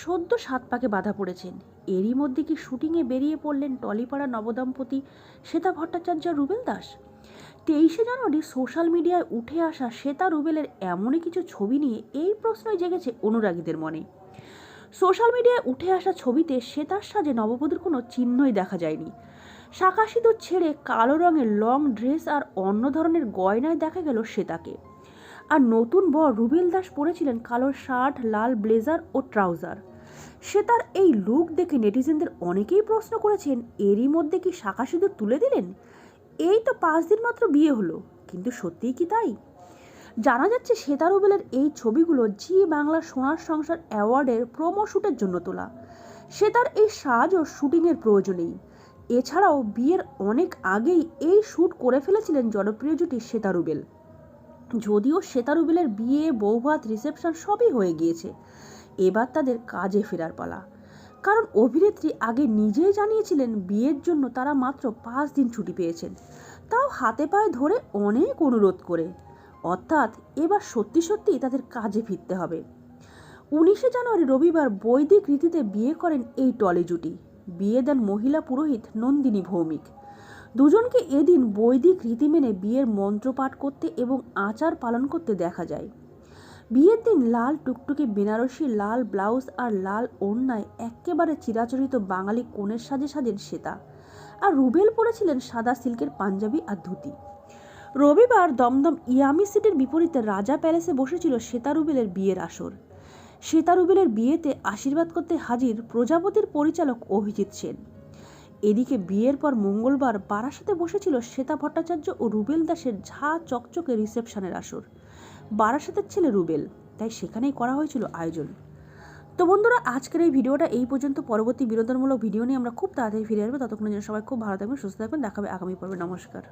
সদ্য সাত পাকে বাধা পড়েছেন। এরই মধ্যে কি শুটিংয়ে বেরিয়ে পড়লেন টলিপাড়া নবদম্পতি শ্বেতা ভট্টাচার্য রুবেল দাস? তেইশে জানুয়ারি সোশ্যাল মিডিয়ায় উঠে আসা শ্বেতা, রুবেলের এমনই কিছু ছবি নিয়ে এই প্রশ্নই জেগেছে অনুরাগীদের মনে। সোশ্যাল মিডিয়ায় উঠে আসা ছবিতে শ্বেতার সাজে নববধূর কোনো চিহ্নই দেখা যায়নি। শাঁখা সিঁদুর ছেড়ে কালো রঙের লং ড্রেস আর অন্য ধরনের গয়নায় দেখা গেল শ্বেতাকে। আর নতুন বর রুবেল দাস পরেছিলেন কালো শার্ট, লাল ব্লেজার ও ট্রাউজার। সে তার এই লুক দেখে নেটিজেনদের অনেকেই প্রশ্ন করেছেন, এরই মধ্যে কি শাখা সিঁদুর তুলে দিলেন? এই তো পাঁচ দিন মাত্র বিয়ে হলো, কিন্তু সত্যিই কি তাই? জানা যাচ্ছে শ্বেতা রুবেলের এই ছবিগুলো জি বাংলা সোনার সংসার অ্যাওয়ার্ডের প্রোমো শ্যুটের জন্য তোলা। শ্বেতার এই সাজ ও শুটিংয়ের প্রয়োজনেই। এছাড়াও বিয়ের অনেক আগেই এই শ্যুট করে ফেলেছিলেন জনপ্রিয় জুটি শ্বেতা রুবেল। যদিও শ্বেতা রুবেলের বিয়ে, বৌভাত রিসেপশন সবই হয়ে গিয়েছে। এবার তাদের কাজে ফেরার পালা। কারণ অভিনেত্রী আগে নিজেই জানিয়েছিলেন বিয়ের জন্য তারা মাত্র পাঁচ দিন ছুটি পেয়েছেন। তাও হাতে পায়ে ধরে অনেক অনুরোধ করে। অর্থাৎ এবার সত্যি সত্যিই তাদের কাজে ফিরতে হবে। উনিশে জানুয়ারি রবিবার বৈদিক রীতিতে বিয়ে করেন এই টলি জুটি। বিয়ে দেন মহিলা পুরোহিত নন্দিনী ভৌমিক। দুজনকে এদিন বৈদিক রীতি মেনে বিয়ের মন্ত্র পাঠ করতে এবং আচার পালন করতে দেখা যায়। বিয়ের দিন লাল টুকটুকে বেনারসি লাল ব্লাউজ আর লাল ওড়নায় একেবারে চিরাচরিত বাঙালি কোণের সাজে সাজেন শ্বেতা আর রুবেল পরেছিলেন সাদা সিল্কের পাঞ্জাবি আর ধুতি। রবিবার দমদম ইয়ামি সিটির বিপরীতে রাজা প্যালেসে বসেছিল শ্বেতা রুবেলের বিয়ের আসর। শ্বেতা রুবেলের বিয়েতে আশীর্বাদ করতে হাজির প্রজাপতির পরিচালক অভিজিৎ সেন। এদিকে বিয়ের পর মঙ্গলবার বারাসাতে বসেছিল শ্বেতা ভট্টাচার্য ও রুবেল দাসের ঝা চকচকে রিসেপশনের আসর। বারাসাতের ছেলে রুবেল। তাই সেখানেই করা হয়েছিল আয়োজন। তো বন্ধুরা, আজকের এই ভিডিওটা এই পর্যন্ত। পরবর্তী বিনোদনমূলক ভিডিও নিয়ে আমরা খুব তাড়াতাড়ি ফিরে আসব। ততক্ষণের জন্য সবাই খুব ভালো থাকবেন, সুস্থ থাকবেন। দেখাবে আগামী পর্বে। নমস্কার।